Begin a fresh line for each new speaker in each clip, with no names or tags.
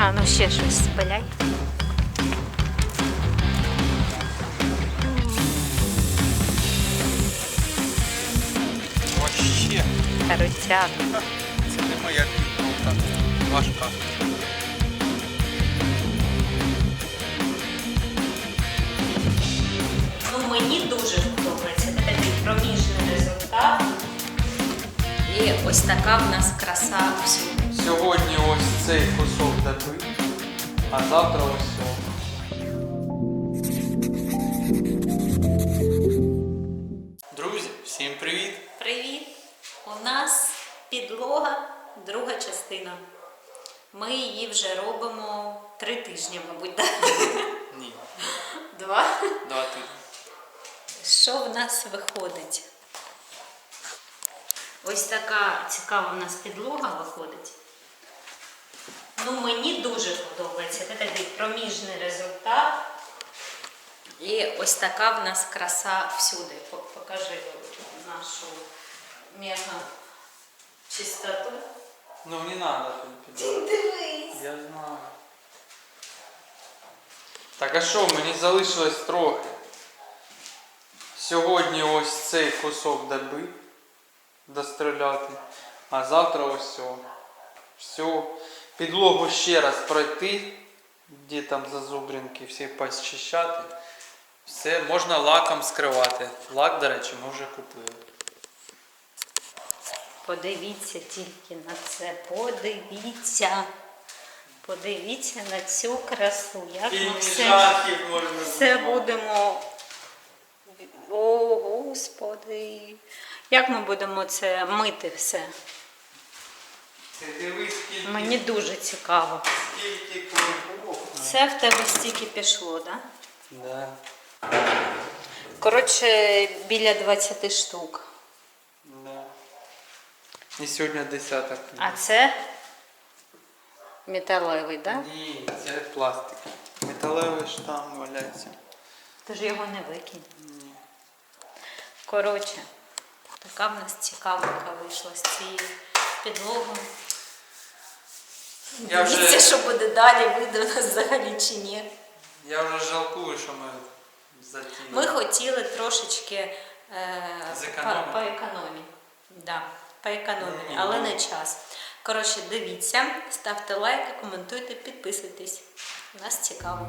А, ну ще щось спиляй.
Вообще,
Карутяк.
це не моя квітка. Важка.
Ну, мені дуже подобається. Це такий проміжний результат. І ось така в нас краса всюди.
Сьогодні ось цей кусок доби, а завтра ось цього. Друзі, всім привіт!
Привіт! У нас підлога, друга частина. Ми її вже робимо три тижні, мабуть, так?
Ні,
Два.
два тижні.
Що в нас виходить? Ось така цікава в нас підлога виходить. Ну, мені дуже подобається. Це такий проміжний результат. І ось така в нас краса всюди. По- Покажи нашу мега чистоту.
Ну не надо тут підлогу.
Дивись.
Я знаю. Так а що, мені залишилось трохи. Сьогодні ось цей кусок доби достріляти, а завтра ось все. Все. Підлогу ще раз пройти, де там зазубринки, всі почищати. Все, можна лаком скривати. Лак, до речі, ми вже купили.
Подивіться тільки на це. Подивіться. Подивіться на цю красу. Як ми все,
можна
все будемо. О, Господи. Як ми будемо це мити все? Мені дуже цікаво.
скільки.
Це в тебе стільки пішло, так?
Да.
Коротше, біля 20 штук.
Да. І сьогодні десяток.
А це металевий, так?
Ні, це пластик. Металевий штам валяється.
Ти ж його не викинь. Ні. Коротше, така в нас цікавинка вийшла з цією підлогою.
Я
Дивіться, що буде далі, вийде в нас взагалі чи ні.
я вже жалкую, що ми затіяли.
Ми хотіли трошечки е,
Зекономити.
по, економії. Да, по економії, але не час. Коротше, дивіться, ставте лайки, коментуйте, підписуйтесь. Нас цікаво.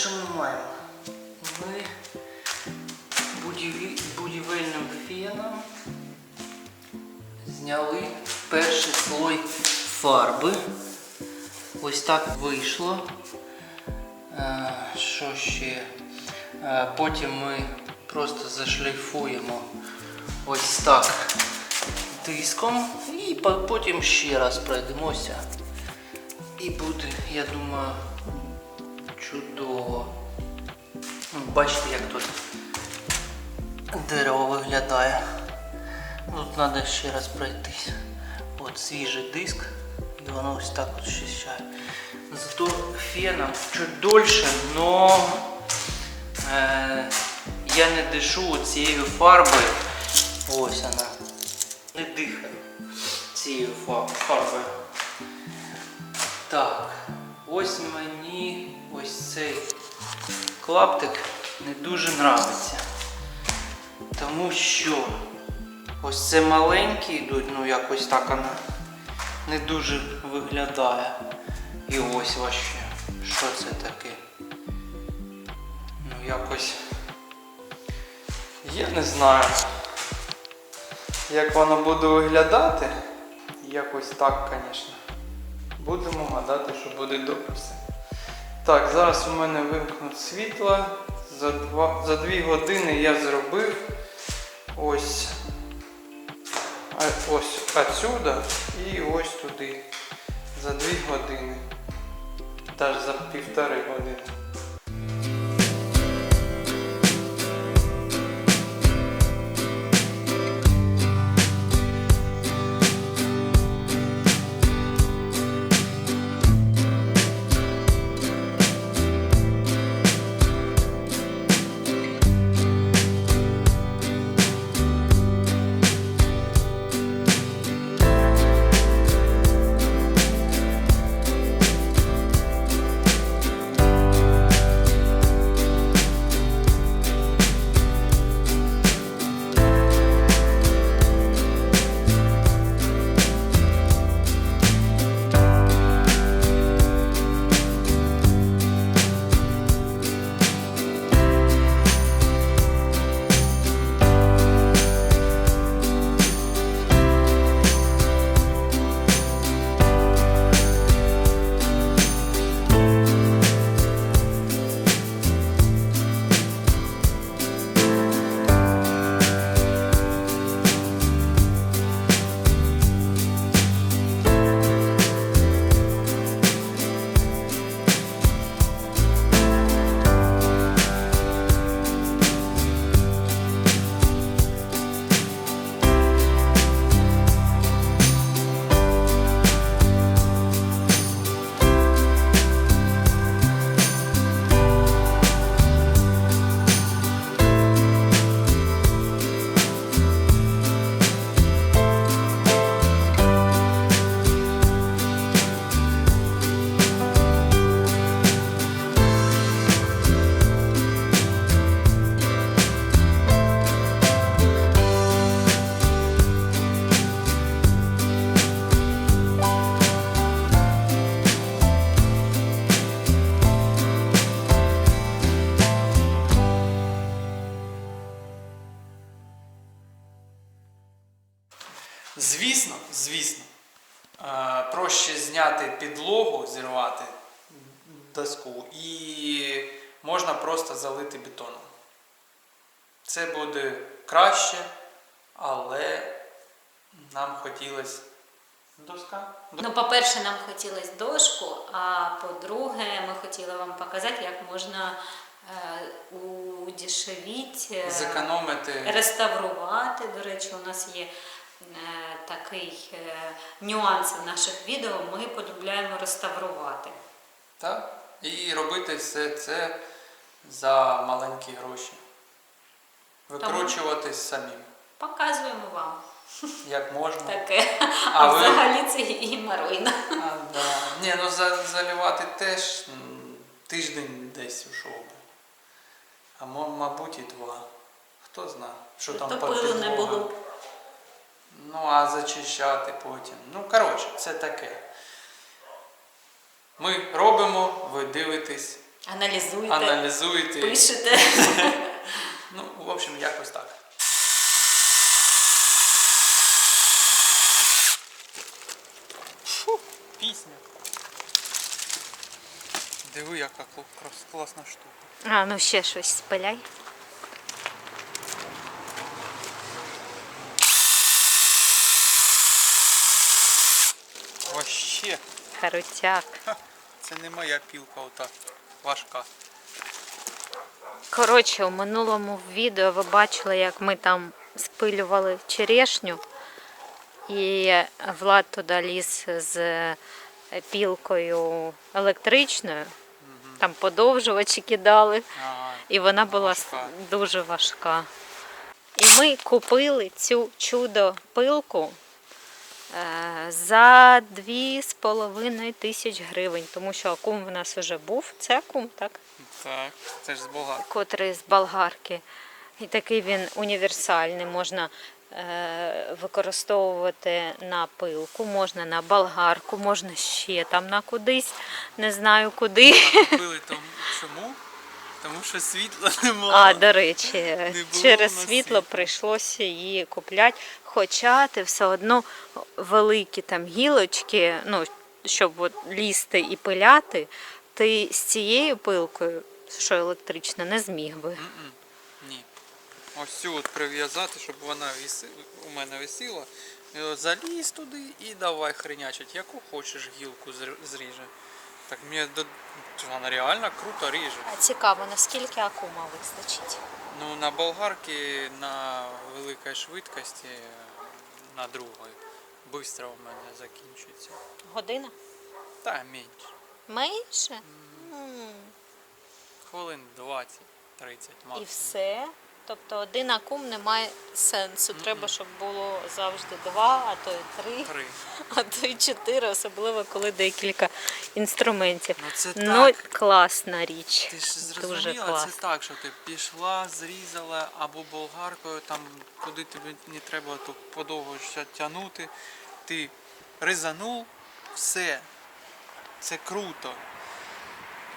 Що ми маємо? Ми будівельним феном зняли перший слой фарби. Ось так вийшло. Е, Що ще? Е, Потім ми просто зашліфуємо ось так диском і потім ще раз пройдемося. І буде, я думаю, Чудово. Ну, Бачите, як тут дерево виглядає. Тут треба ще раз пройтись. От свіжий диск. І воно ось так от щищає. Зато феном чуть дольше, но е, я не дишу цією фарбою. Ось вона. Не дихаю цією фарбою. Так, ось мені ось цей клаптик не дуже нравиться. Тому що ось це маленькі йдуть, ну якось так вона не дуже виглядає. І ось вообще. Що це таке? Ну якось.
Я не знаю, як воно буде виглядати. Якось так, звісно. Будемо гадати, що буде все. Так, зараз у мене вимкнуть світло. За, два, за дві години я зробив ось, ось отсюда і ось туди. За дві години. Навіть за півтори години. Підлогу, доску і можна просто залити бетоном. Це буде краще, але нам хотілося доска.
Ну, по-перше, нам хотілося дошку, а по-друге, ми хотіли вам показати, як можна е, е,
Зекономити.
реставрувати. До речі, у нас є такий е, нюанс в наших відео. Ми полюбляємо реставрувати.
Так? І робити все це за маленькі гроші. Викручуватись самим,
Показуємо вам
як можна.
таке.
А
А,
ви-
взагалі це геморройно.
А, да. Ні, ну заливати теж тиждень десь ушов би. А мабуть і два. Хто знає, що там
То не було.
Ну, а зачищати потім. Ну, коротше, це таке. Ми робимо, ви дивитесь,
Аналізуйте,
аналізуєте.
пишете.
Ну, в общем, якось так. Фу, пісня. Диви, яка класна штука.
А, ну ще щось спиляй.
Вообще,
Харутяк.
це не моя пілка ота важка.
Коротше, у минулому відео ви бачили, як ми там спилювали черешню, і Влад туди ліз з пілкою електричною, там подовжувачі кидали,
Ага.
і вона була
Важка.
дуже важка. І ми купили цю чудо-пилку е, за 2,5 тисяч гривень, тому що акум в нас вже був. Це акум, так?
Так, це ж з Болгарки.
котрий з болгарки. І такий він універсальний. Можна е, використовувати на пилку, можна на болгарку, можна ще там на кудись, не знаю куди.
Купили тому чому? Тому що світла немає.
А, до речі, через світло прийшлося її купляти. Хоча ти все одно великі там гілочки, ну, щоб от лізти і пиляти, ти з цією пилкою, що електрична, не зміг би.
Ні. Ось цю от прив'язати, щоб вона віси... у мене висіла. І от залізь туди і давай хренячить, яку хочеш гілку зр- зріже. Так мені до... вона реально круто ріже.
А цікаво, наскільки акума вистачить?
Ну на болгарки на великій швидкості, на другої. Бистро у мене закінчується.
Година?
Та менше.
Менше? М.
Хвилин 20-30
І все. Тобто один акум не має сенсу. Треба, щоб було завжди два, а то й три,
Три.
а то й чотири, особливо коли декілька інструментів.
Ну це
Ну,
так.
класна річ.
Ти ж
Дуже
зрозуміла, це так, що ти пішла, зрізала або болгаркою, там куди тобі не треба то подовго ще тягнути. Ти ризанув, все. Це круто.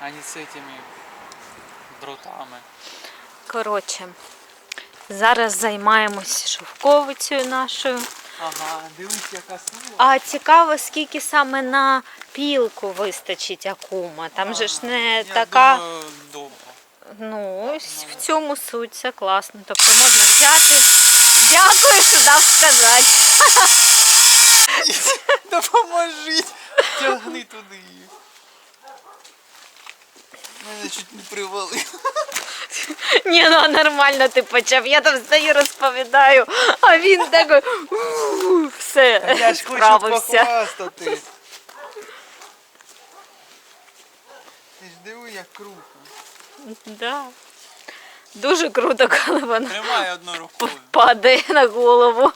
А не з цими дротами.
Коротше, зараз займаємось шовковицею нашою.
Ага, дивись, яка сила.
А цікаво, скільки саме на пілку вистачить акума. Там же ж не
Я
така.
Думаю.
Ну, ось в цьому суть, це класно. Тобто можна взяти. Дякую, що дав сказати.
Допоможіть! Тягни туди. Мене чуть не привалив.
Ні, ну нормально ти почав. Я там стою, розповідаю, а він такий «У, все,
Я ж хочу
справився.
похвастати. Ти ж диви, як круто.
Да. Дуже круто, коли вона
Тримай одною рукою.
падає на голову.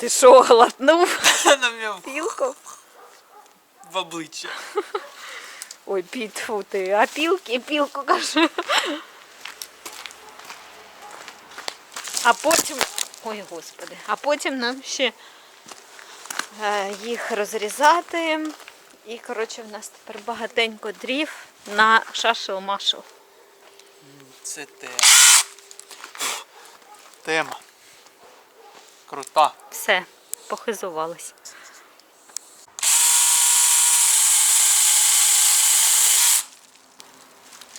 Ти що, глотнув
На мене
пілку?
в обличчя.
Ой, підфу ти, а пілки, пілку кажу. А потім, ой господи, а потім нам ще е, їх розрізати. І, коротше, в нас тепер багатенько дрів на шашел-машел.
Це тема. Тема. Крута.
Все, похизувались.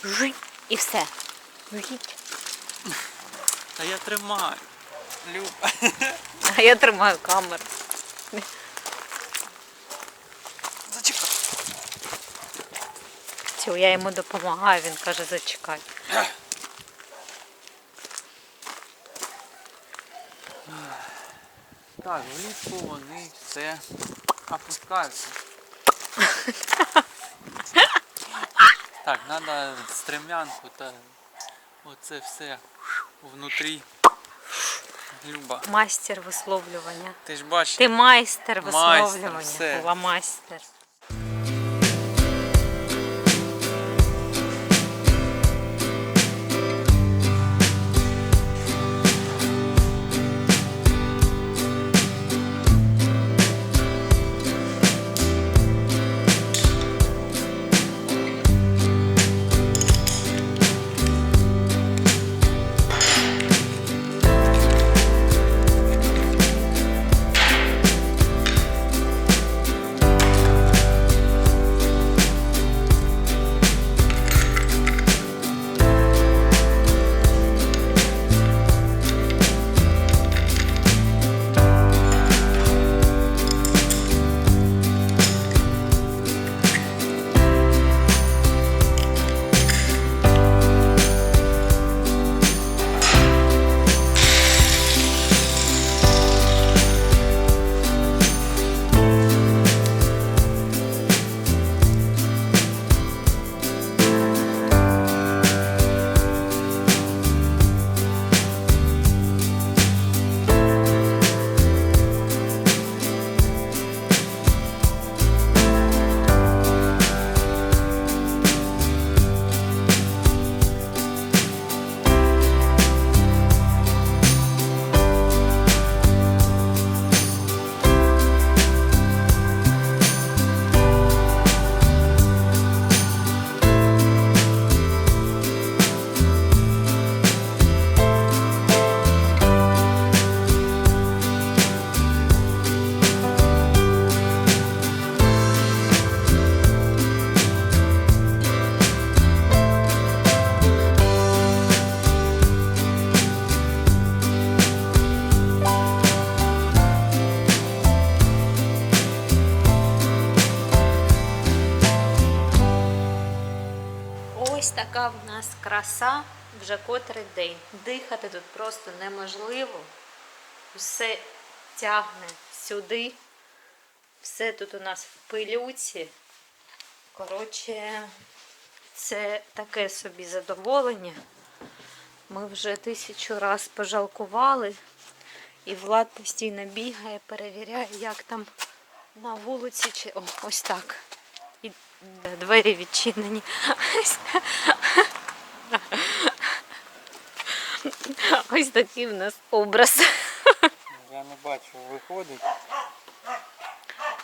Жуй, і все. Жуйте.
Та я тримаю. Люба.
А я тримаю камеру.
Зачекай.
Цю, я йому допомагаю, він каже, зачекай.
Так, влітку вони все опускаються. Так, треба стремянку та оце все внутрі. Люба,
Майстер висловлювання.
ти ж бачиш,
Ти майстер
Майстер,
висловлювання.
все.
Була майстер. Вже котрий день. Дихати тут просто неможливо. Все тягне сюди. Все тут у нас в пилюці. Коротше, це таке собі задоволення. Ми вже тисячу раз пожалкували. І Влад постійно бігає, перевіряє, як там на вулиці чи. О, ось так. І двері відчинені. Ось такий в нас образ.
Я не бачу, виходить.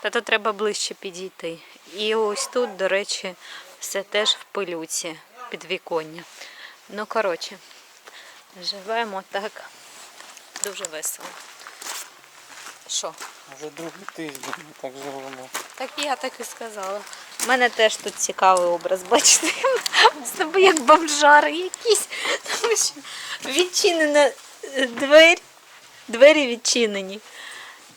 Та то треба ближче підійти. І ось тут, до речі, все теж в пилюці підвіконня. Ну, коротше, живемо так дуже весело. Що?
Вже другий тиждень ми так живемо.
Так я так і сказала. У мене теж тут цікавий образ, бачите, з як бомжари якісь, тому що відчинена е, двері, двері відчинені.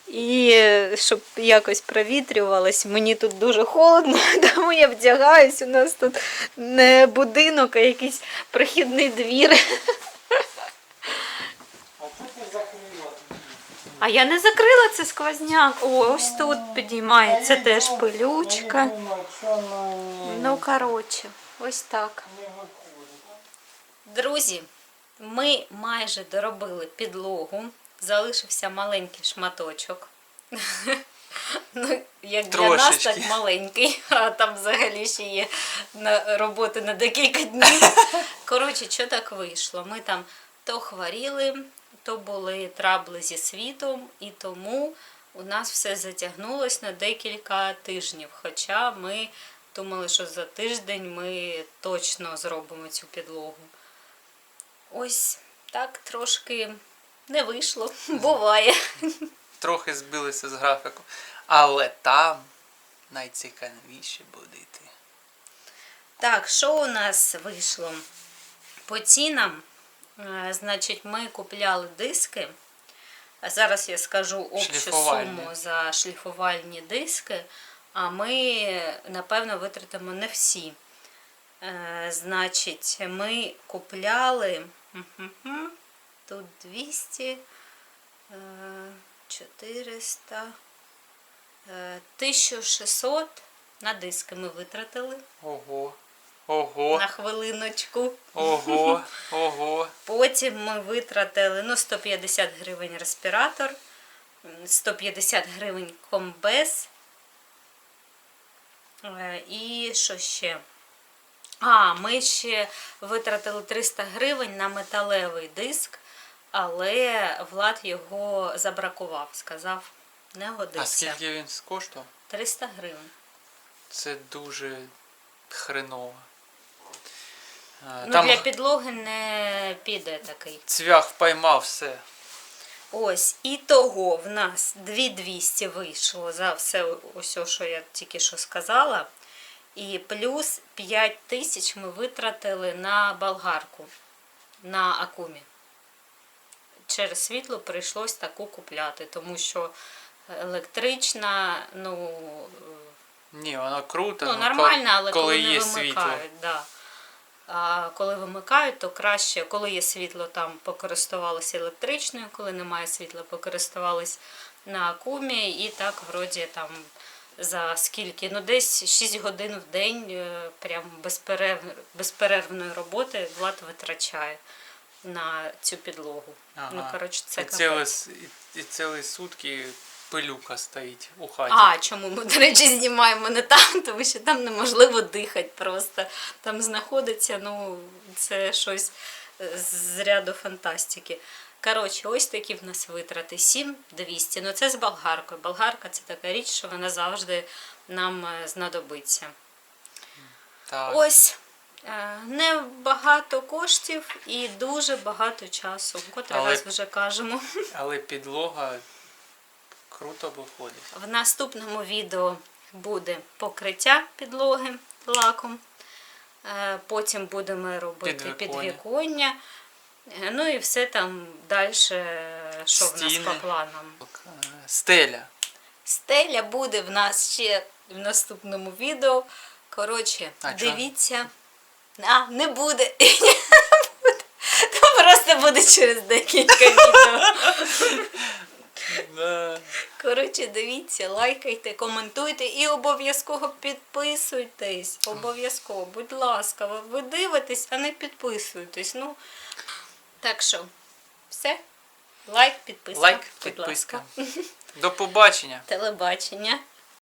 І е, щоб якось провітрювалось, мені тут дуже холодно, тому я вдягаюсь. У нас тут не будинок, а якийсь прохідний двір.
А що ти закрила?
А я не закрила це сквозняк. О, ось тут підіймається теж пилючка. Ну, коротше, ось так. Друзі, ми майже доробили підлогу. Залишився маленький шматочок. Ну, як для нас, так маленький, а там взагалі ще є на роботи на декілька днів. Коротше, що так вийшло? Ми там то хворіли, то були трабли зі світом, і тому у нас все затягнулось на декілька тижнів. Хоча ми думали, що за тиждень ми точно зробимо цю підлогу. Ось так трошки не вийшло. Буває.
Трохи збилися з графіку. Але там найцікавіше буде йти.
Так, що у нас вийшло? По цінам, значить, ми купляли диски. Зараз я скажу общу суму за шліфувальні диски, а ми, напевно, витратимо не всі. Е, Значить, ми купляли тут 200, е, 400, е, 1600 на диски ми витратили
Ого. Ого.
на хвилиночку.
Ого. Ого.
Потім ми витратили ну, 150 гривень респіратор, 150 гривень комбез. Е, І що ще? А, ми ще витратили 300 гривень на металевий диск, але Влад його забракував, сказав, не
А скільки він коштував?
300 гривень.
Це дуже хреново.
Ну,
Там
для підлоги не піде такий.
цвях поймав все.
Ось, і того в нас 2200 вийшло за все ось, що я тільки що сказала. І плюс 5 тисяч ми витратили на болгарку на акумі. Через світло прийшлось таку купляти, тому що електрична, ну,
Ні, воно круто.
ну
ну,
нормально, але
коли
коли,
є
не
світло.
вимикають. Да. А коли вимикають, то краще, коли є світло, там покористувалися електричною, коли немає світла, покористувались на акумі, і так вроді там за скільки, ну десь 6 годин в день е, прям безперерв... безперервної роботи Влад витрачає на цю підлогу. Ну, коротше, це
і,
капець.
і, і цілі сутки пилюка стоїть у хаті.
А, чому ми, до речі, знімаємо не там, тому що там неможливо дихати просто. Там знаходиться, ну, це щось е, з ряду фантастики. Коротше, ось такі в нас витрати. 7200. Ну це з болгаркою. Болгарка це така річ, що вона завжди нам е, знадобиться.
Так.
Ось. е, Небагато коштів і дуже багато часу. Котрий
Але-
раз вже кажемо.
Але підлога круто виходить.
В наступному відео буде покриття підлоги лаком. Е, Потім будемо робити
Підвіконня.
Е, Ну і все там далі, що в нас по планам.
Е, Стеля.
Стеля буде в нас ще в наступному відео. Коротше,
А
дивіться А, не буде. Не буде. То просто буде через декілька відео. Коротше, дивіться, лайкайте, коментуйте і обов'язково підписуйтесь. Обов'язково, будь ласка, ви- ви дивитесь, а не підписуйтесь. Ну, так що, все. Лайк, підписка.
Лайк, підписка. До побачення.
Телебачення.